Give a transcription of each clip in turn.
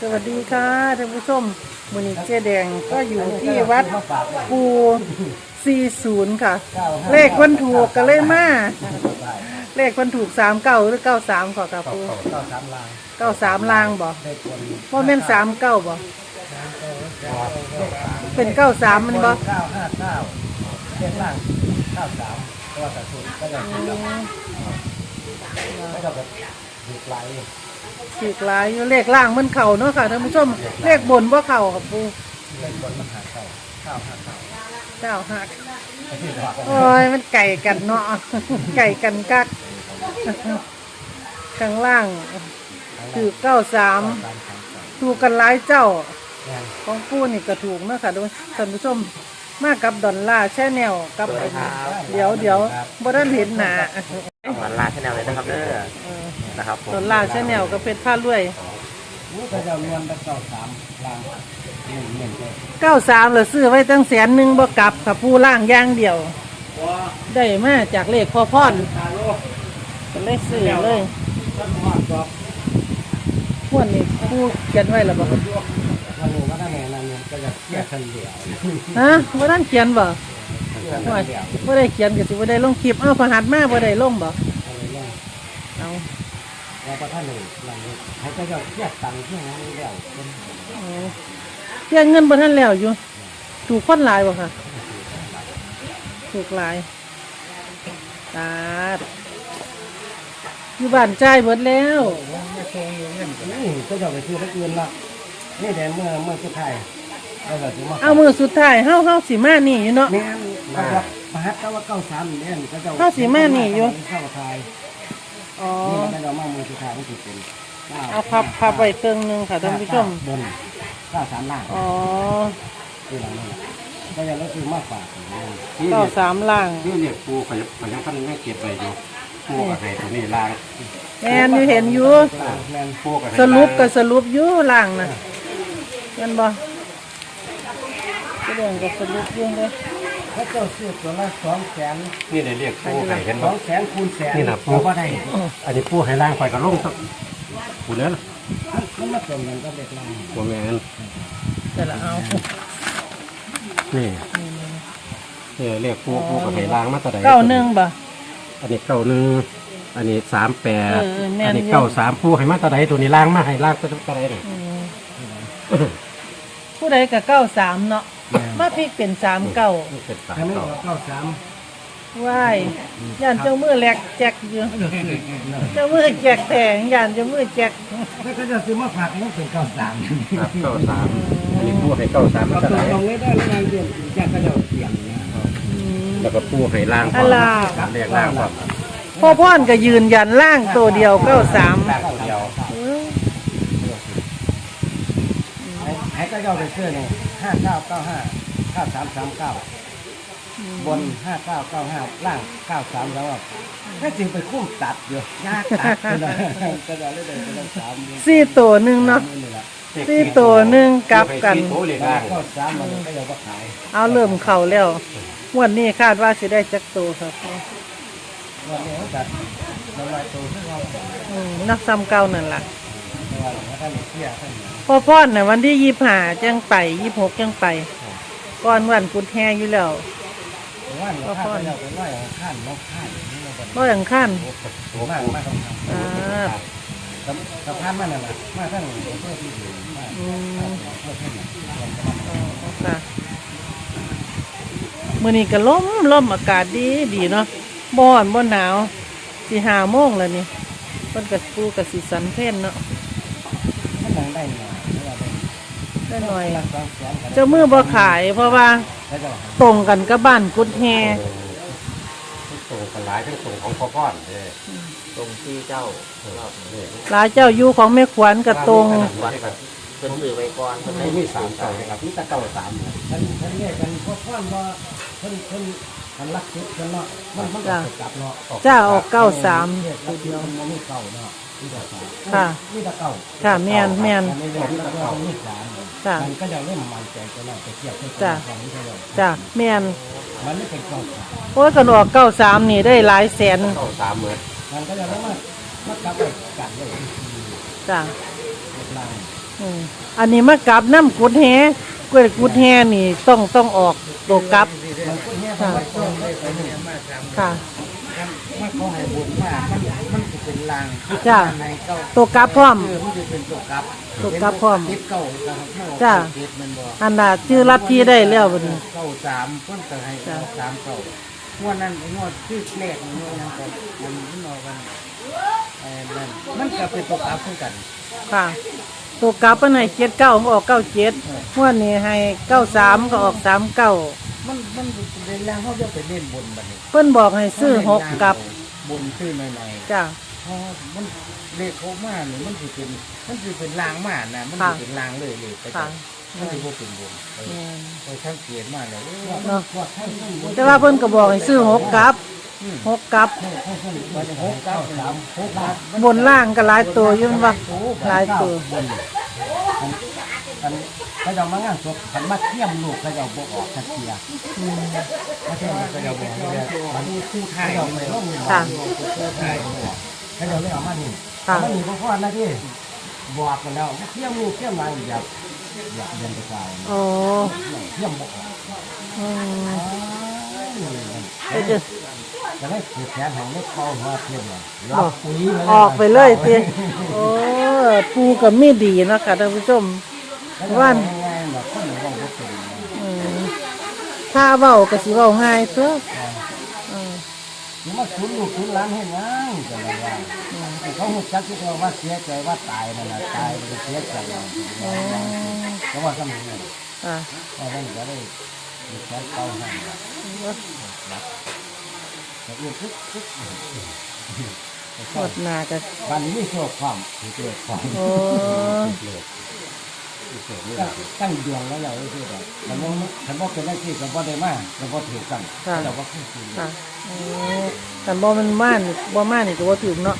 สวัสดีค่ะท่านผู้ชมมูนิเจแดงก็อยู่ที่วัดปู40 ค่ะ เลขคนถูกก็เลยมาเลขคนถูก39หรือ93ขอค่ะปูเก้าสามลาง93ลางบ่ได้คนว่าแม่น39บ่เป็น 93 มันบ่เก้าห้าเก้าเส้นล่างเก้าสามตัวกระสุนก็จะถูกก็จะแบบถูกไหล ถูกหลายอยู่เลขล่างมันเข่าเนาะค่ะท่านผู้ชมเลขบนบ่เข่าค่ะปูเล่นบนมหาเก้าเก้าห้าเก้าเจ้าหักที่ดอกโอ้ยมันไก่กันเนาะไก่กันกักข้างล่างคือเก้าสามสามสามสามถูกกันหลายเจ้าแม่นของปูนี่ก็ถูกเนาะค่ะทุกท่านผู้ชมมากับดอลลาร์แช่แนวกับอันนี้เดี๋ยวเดี๋ยวบ่ได้เห็นหนามันลาชแนลเลยนะครับเด้อเออ นะครับผมดอลลาร์แช่แนวกับเพชรผ้ารวยรู้ก็จะรวมเป็นเก้าสามลางหนึ่งหนึ่งเลยเก้าสามเหลือซื้อไว้ตั้งแสนหนึ่งบ่กลับค่ะผู้ล่างอย่างเดียวได้มาจากเลขพ่อพ่อนก็เลยซื้อเลยพวกนี้ผู้เขียนไว้แล้วบ่วันนี้ว่าถ้าแม่นั่นเนี่ยก็จะแยกกันเดี่ยวฮะว่าท่านเขียนบ่แยกว่ากันเดี่ยวบ่ได้เขียนก็สิบ่ได้ลงคลิปเอ้าพระหัสมาบ่ได้ลงบ่อะไรเงี้ยเอา แล้วก็ท่านหนึ่งหลังนี้ให้ก็จะแยกตังค์ที่นั้นเดี่ยวเป็นเอาเขียนเงินบ่ทันแล้วอยู่ ถูกคนหลายบ่ค่ะ ถูกหลายตาดอยู่บ้านจ่ายเบิดแล้วนี่ก็จะไปซื้อที่อื่นละนี่แต่เมื่อเมื่อสุดท้ายเราก็จะมาเอามือสุดท้ายเฮาเฮาสิมานี่อยู่เนาะ แม่นมาพระฮัตก็ว่าเก้าสามเนี่ยก็จะเข้าสีแม่นี่อยู่ เข้าทาย อ๋อ นี่ก็จะมาเมื่อสุดท้ายมันติดเป็นก้เอาพับพับไว้เครื่องหนึงค่ะท่านผู้ชมบนเก้าสามล่างอ๋อที่หลังนี่ก็จะรู้สึกมากกว่าเก้าสามล่าง นี่เนี่ยปูขยับขยับพันไม่เก็บไปอยู่ปูกับไห้ตัวนี้ล่างแม่นอยู่เห็นอยู่ แม่นปูกับไห้สรุปก็สรุปอยู่ล่างน่ะเห็นบ่ก็เรื่องก็สรุปอยู่เลย พระเจ้าซื้อตัวละสองแสนนี่ได้เรียกปูไห้เห็นสบ่องแสนคูณแสนนี่นะปูเราก็ได้ อันนี้ปูไห้ล่างไฟกับลงสักปูเนื้อมันมาตรงกันก็เด็กล่างปูแมนแต่ละเอานี่นี่เรียกปูปูกับไห้ล่างมาตัวใดเก้าหนึ่งบ่ อันนี้เก้าหนึ่งอันนี้สามแปดเออเออแม่นอันนี้อยู่เก้าสามปูไห้มาตัวใดตัวนี้ล่างมาไห้ล่างตัวตัวใดนี่อืมผู้ใดก็เก้าสามเนาะ มาพลิกเป็นสามเก้านี่เป็นสามถ้าไม่เก้าเก้าสามว้ายย่านเจ้ามือแหลกแจกอยู่เจ้ามือแจกแผงย่านเจ้ามือแจกถ้าก็จะซื้อมาฝากนี่เป็นเก้าสามครับเก้าสามอันนี้ปูไห้เก้าสามมาเอาตัวตใดรงนี้ได้แล้วนางเดียนแยกก็จะเปลี่ยนนะแล้วก็ปูไห้ล่างอะล่ะเรียกล่างก่อนพ่อพ่อนก็ยืนยันล่างตัวเดียวเก้าสามล่างเดียวไอ้ก็จะไปซื้อนี่ ห้าเก้าเก้าห้าเก้าสามสามเก้าบนห้าเก้าเก้าห้าล่างเก้าสามแล้วถ้าจริงไปคุ้มตัดอยู่ยากตัดก็ได้ก็ได้เลยก็ได้สามสี่ตัวหนึ่งเนาะนี่แหละสี่ตัวหนึ่งกลับกันปูเรียกล่างเก้าสามมันก็จะมาขายเอาเริ่มเข่าแล้วงวันนี้คาดว่าสิได้จักตัวครับวันนี้เขาจัดละลายตัวให้เราอืมนักซ้ำเก่านั่นล่ะแต่ว่าท่านเที่ยท่าน พ่อพ่อนน่ะวันที่ยี่ห้าจังไปยี่หกจังไปก่อนวันกุดแฮอยู่แล้วว่าเราข้านเราไปน้อยข้านเราข้านนี่เราแบบบ่อย่างขั้นมากมากครับอ่าสะพานมันนั่นแหละมาท่านเพื่อที่อยู่มาอืมเพื่อท่านอ๋อค่ะมื้อนี้ก็ลมลมอากาศดีดีเนาะบ่ร้อนบ่หนาวสิห้าโมงแล้วนี่เพิ่นก็ปูก็สิสันเพนเนาะ ท่านนั่งได้หน่อยได้หน่อยสองแสนเจ้ามือบ่ขายเพราะว่าแล้วจะตรงกันกับบ้านกุดแฮทั้งส่งกันหลายทั้งส่งของพ่อพ่อนเด้ตรงที่เจ้าเรานี่หลายเจ้าอยู่ของแม่ขวัญก็ตรง วัดแบบเพิ่นสื่อไว้ก่อนเพิ่นไม่ได้มีสามเก้าครับมีแต่เก้าสามท่านท่านเรียกกันเพราะท่านว่าท่านท่านท่านรักชิดกันเนาะมันมันจะจับเนาะจ้าออกเก้าสาม เรียกตัวเดียวมันไม่เก่าเนาะนี่แต่สาม ค่ะนี่แต่เก่าค่ะแม่นแม่นไม่ได้นี่แต่เก่านี่สามจ้ามันก็จะเริ่มมันใจกันแล้วไปเทียบให้จ้ะกันนี่ก็เลยจ้าแม่นมันไม่เป็นเก่าสามเพราะว่ากันออกเก้าสามนี่ได้หลายแสนเก้าสามเหมือนมันก็จะเริ่มว่ามันกลับไปกัดเลยจ้าเรียบร้อยอืมอันนี้มากลับน้ำกุดแฮกล้วยกุดแฮนี่ต้องต้องออกตัวกลับมันก็เนี่ยมันก็ต้องได้ไปเนี่ยค่ะมันเขาให้บุญมากมันมันจะเป็น ลางจ้ะในเก้าตัวกลับพร้อมเออมันจะเป็นตัวกลับตัวกลับพร้อมติดเก้าครับจ้ะติดมันบอกอันน่ะชื่อรับที่ได้แล้วบัดนี้ เก้าสามเพิ่นจะให้จ้ะเอาสามเก้างวดนั้นไอ้งวดที่แรกงวดนั้นก็มันมันออกกันไอ้นั่นมันก็เป็นตัวกลับเหมือนกันค่ะ ตัวกลับมันให้เจ็ดเก้าออกเก้าเจ็ดงวดนี้ให้เก้าสามก็ออกสามเก้ามันมันเป็นล่างเขาจะไปเล่นบนบัดนี้เพิ่นบอกให้ซื้อหกกลับ บนซื้อหน่อยๆจ้ะ เพราะมันเลขเขามาเนี่ยมันจะเป็น มันจะเป็นลางมานะมันค่ะจะเป็นลางเลยเลยไปค่ะ มันจะบ่เป็นบนเออแม่นไปสังเกตมาแล้วเออเนาะแต่ว่าเพิ่นก็บอกให้ซื้อหกกลับหกกลับ มันจะหกเก้าสามหกบาทบนล่างก็หลายตัวอยุ่นว่าหลายตัวมันเขาจะมางานศพขันมาเทียมลูกเขาจะบอกออกทักเทียมาเทียมเขาจะบอกเนี่ยมันคู่ไทยเขาจะไม่ต้องค่ะ คู่ไทย เขาจะไม่เอามานี่ค่ะเอามานี่เพราะว่านะที่บอกกันแล้วเทียมลูกเทียมมาอย่าอย่าเดินไปไกลโอ้เทียมบอกออกอืมอ้าวเดี๋ยวจะได้ถือแขนของเล็กเป้าหัวเทียมเลยๆบอกออกไปเลยเตีโอ้ปูกับมีดีเนาะค่ะท่านผู้ชมว่านง่ายๆแบบคนเราบ่เป็นอืมถ้าเว้าก็สิเว้าง่ายเด้ออืม นี่มาชุนลูกชุนหล้านให้ง่ายจังเลยว่าเขาหุบจักที่เราว่าเสียใจว่าตายนั่นแหละตายมันเสียใจเพราะว่าสมัยนั้นอะเพราะนั้นก็ได้มีแขนเป้าให้แต่เรื่องทุกทุกหมดหน้าก็บ้านนี้มีโชคความถือเกิดความ โอ้ตั้งดวงแล้วเราเรื่อยๆแต่ว่าฉันบอกเป็นได้ที่กับว่าได้มากแล้วก็ถือกันแต่ว่าขึ้นคืนค่ะโอ้กันบ่มันม่านบ่ม่านนี่ก็บ่ถึงเนาะ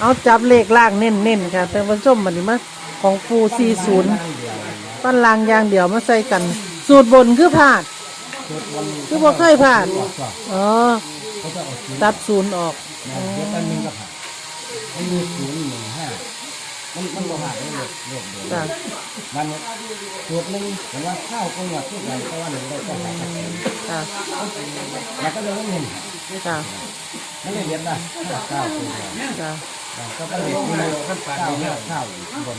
เอาจับเลขล่างเน้นๆค่ะท่านผู้ชมบัดนี้มาของปู40ปั้นลางอย่างเดียวมาใส่กัน สูตรบนคือพลาด คือบ่เคยพลาด อ๋อ เขาจะเอาศูนย์ตัดศูนย์ออก นะเดี๋ยวตั้งหนึ่งก็ผ่านมันมีศูนย์หนึ่งห้า มันมันบ่ผ่านได้เลยเรียบเดียวจ้ะ มันสูตรหนึ่งเห็นว่าข้าวก็หยอดที่ไหนก็ว่าหนึ่งได้ก็หากันจ้ะแล้วก็เลยเงินจ้ะไม่ได้เรียนนะข้าวข้าวตัวเดียวจ้ะก็ต้องเรียนที่ข้าวข้าวข้าวบน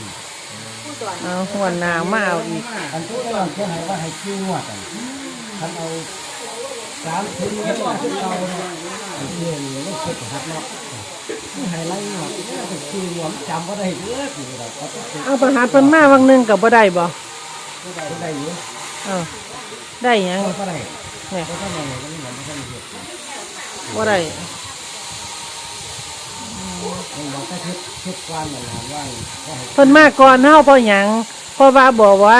เอาหัวหนาวมาเอาอีกอันที่เราเชื่อให้ว่าให้คิ้วงวดกันท่านเอาสามถึงเจ็ดที่เราเนี่ยเรียนไม่เช็คหักเนาะ ไฮไลท์เนาะคิ้วงวดจำก็ได้เยอะอยู่เราก็ต้องเอาประหารเพิ่นมาวังหนึงก็บ่ได้บ่ได้อยู่เอ้าได้หยังก็ได้เนี่ยก็ต้องอะไรก็ไม่เหมือนไม่ต้องเหตุบ่ได้มันเราก็เช็ดเช็ดความเหมือนกันว่าก็ให้เพิ่นมาก่อนเฮาเพราะหยังเพราะว่าบอกว่า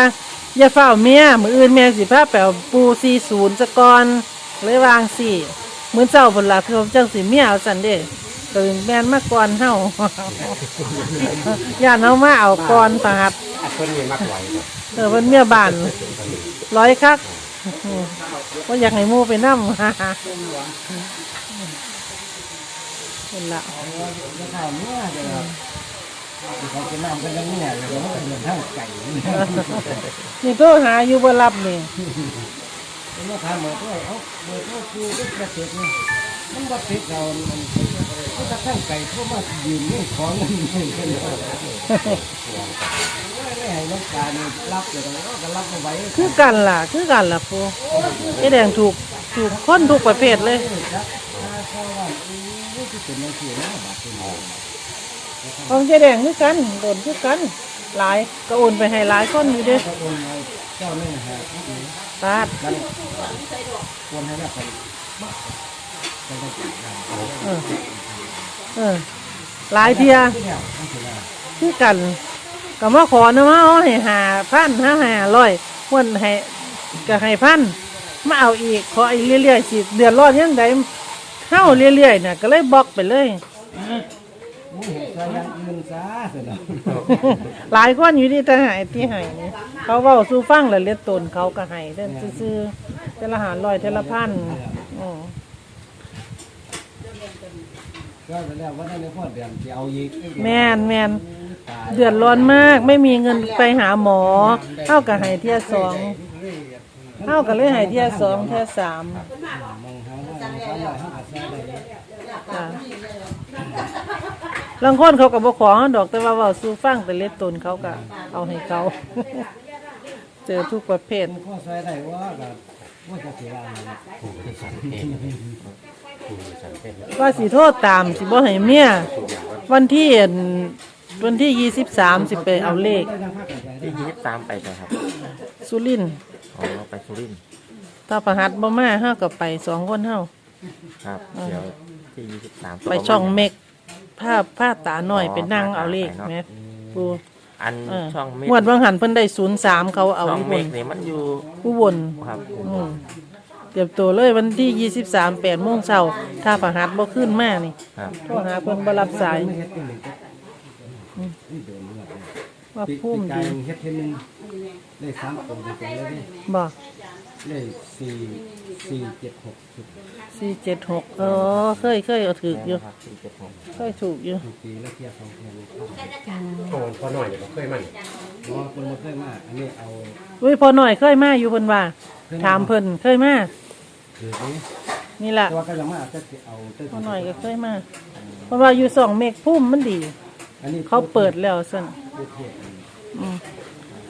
อย่าเฝ้าเมียมื้ออื่นแม่สิพาไปเอาปู40ซะก่อนเลยวางสิมื้อเช้าเพิ่นล่ะเพิ่นจังสิเมียเอาซั่นเด้ ตื่นแม่นมาก่อนเฮา ย่านเฮามาเอาก่อนประหัดคนนี้มักไหวเออเป็นเมียบ้านร้อยคักว่าอยากให้หมูไปนั่มเป็นละจะข่าวเมื่อจะเขาจะนั่งกันยังเนี่ยเลยมันเป็นทั้งไก่นี่โทรหาอยู่บ่รับนี่เมื่อทำเมื่อด้วยเอาเมื่อด้วยคือก็กระเจ็ดนี่มันก็ติดเรามัน ก็จะทั้งไก่เพราะว่ายืนนี่ของเงินเงินกันไม่ให้น้ำตาลรับเลยก็รับเอาไว้คือกันล่ะ คือกันล่ะปูไอ้แดงถูกถูกคนทุกประเภทเลยครับเพราะว่าอู้ที่เป็นนังเสียนะบาดเป็นของเจ๊แดงคือกันโดนคือกันหลายก็โอนไปให้หลายคนอยู่เด้อนให้เจ้านี่ฮะตาดควรให้ได้ไปเออ เออหลายเทียที่เนี่ยต้องถือว่าคือกันก็มาขอนะมาเอาให้หาพันห้าหาร้อยวันให้ก็ให้พันมาเอาอีกขออีกเรื่อยๆสิเดือดร้อนยังไงเข้าเรื่อยๆน่ะก็เลยบล็อกไปเลยมูเห็นซะยังอื่นซะเสร็จแล้วหลายคนอยู่ที่ทหารที่ให้นี่เขาเว้าสู้ฟังแล้วเลียดตนเขาก็ให้เดินซื้อๆเทละหารร้อยเทละพันอือ ก็ไปแล้วว่าได้ในพ่อเดือนจะเอาอีกแม่นแม่นตายเดือดร้อนมากไม่มีเงินไปหาหมอเท่ากับหายเที่ยสองเท่ากับเลยหายเที่ยสองเที่ยสามมองหาว่าเขาหน่อยเขาอาจจะได้จ้ะลางคนเขาก็บ่ขอดอกแต่ว่าเว้าสู่ฟังแต่เล็ดตนเขาก็เอาให้เขาเจอทุกประเภทพ่อใส่ได้ว่าแบบว่าจะเสียอะไร ว่าสิโทษตามสิบ่ให้เมียวันที่อั่นวันที่ยี่สิบสามสิไปเอาเลขได้ยังภาคใจได้ที่ยี่สิบสามไปใช่ครับสุรินทร์อ๋อไปสุรินทร์ถ้าประหัดบ่มาเฮาก็ไปสองคนเฮาครับ เดี๋ยวที่ยี่สิบสามไปช่องเมกผ้าผ้าตาหน่อยไปนั่งเอาเลขแม่ปูอันเออช่องเมฆงวดบางหันเพิ่นได้ศูนย์สามเขาเอาช่องอุบเมลฆนี่มันอยู่อุบลครับ อืม เตรียมตัวเลยวันที่ยี่สิบสามแปดโมงเช้าถ้าประหัดบ่ขึ้นมานี่ครับโทรหาเพิ่นบ่รับสายไม่เฮ็ดเป็นหนึ่งนี่เดินเลือดว่าปีพุ่มกายดีเฮ็ดเทนึงได้สามตัวเต็มเลยดิบ่ได้สี่สี่เจ็ดหกสิบสี่เจ็ดหกเออเคยเคยเอาถืออยู่ครับสี่เจ็ดหกเคยถูกอยู่ทุกปีแล้วเทียบสองเทียบนี่เข้าโอ้พอหน่อยเดี๋ยวเคยมันเพราะว่าคนมาเคยมากอันนี้เอาอุ้ยพอหน่อยเคยมาอยู่เพิ่นว่าถามเพิ่นเคยมา คือนี้นี่ล่ะแต่ว่าก็ยังมาจะเอาเต้นพอหน่อยก็เคยมาเพราะว่าอยู่สองเมฆพุ่มมันดี อันนี้เขาเปิดแล้วสั่นพูดเทศอืม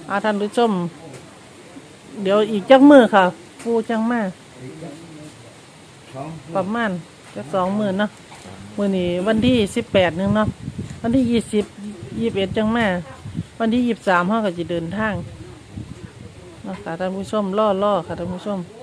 อาท่านผู้ชม เดี๋ยวอีกจักมือค่ะ ปูจังมาสองประมาณจักสองหมื่นเนาะมื้อนี้วันที่สิบแปดนึงเนาะวันที่ยี่สิบยี่สิบเอ็ดจังมาวันที่ยี่สิบสามเขาก็จะเดินทางเนาะค่ะท่านผู้ชมล่อล่อค่ะท่านผู้ชมเ